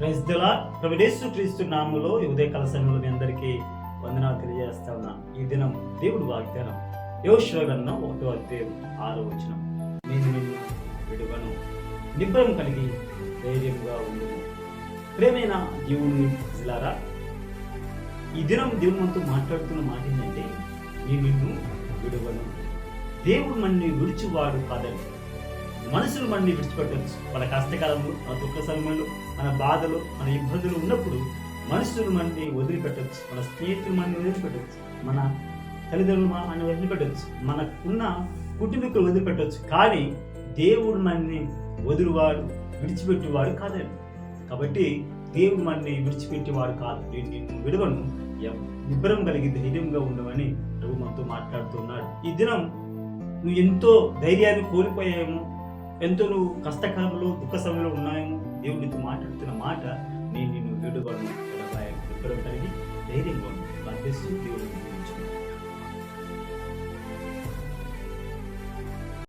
ప్రజల ప్రవిడేశ్వర క్రీస్తు నామంలో ఉదయ ఉదయకాల మీ అందరికీ వందనాలు తెలియజేస్తా ఉన్నా. ఈ దినం దేవుడు వాగ్దానం. యోశ్వగన్న ఒకటో అధ్యాయం ఆరో వచనం. నేను నిన్ను విడువను. నిబ్బరం కలిగి ధైర్యంగా ఉండు. ప్రేమైన దేవుని ప్రజలారా ఈ దినం దేవుడు మనతో మాట్లాడుతున్న మాట ఏంటంటే నేను నిన్ను విడువను. దేవుడు మనని విడిచివాడు కాదని. మనుషులు మనల్ని విడిచిపెట్టవచ్చు. మన కష్టకాలంలో మన దుఃఖ సమయంలో మన బాధలు మన ఇబ్బందులు ఉన్నప్పుడు మనుషులు మనల్ని వదిలిపెట్టవచ్చు. మన స్నేహితులు మనని వదిలిపెట్టవచ్చు. మన తల్లిదండ్రులు మనల్ని వదిలిపెట్టవచ్చు. మనకున్న కుటుంబీకులు వదిలిపెట్టవచ్చు. కానీ దేవుడు మనని వదిలివాడు విడిచిపెట్టేవాడు కాదండి. కాబట్టి దేవుడు మనని విడిచిపెట్టేవాడు కాదు. నేను నిన్ను విడవను. నిబ్బరం కలిగి ధైర్యంగా ఉండమని ప్రభు మనతో మాట్లాడుతున్నాడు ఈ దినం నువ్వు ఎంతో ధైర్యాన్ని కోల్పోయాము ఎంతో నువ్వు కష్టకాలంలో దుఃఖ సమయంలో ఉన్నాయేమో? దేవుడు నీతో మాట్లాడుతున్న మాట నేను నిన్ను విడువను. ఎడబాయను నిబ్బరం కలిగి ధైర్యంగా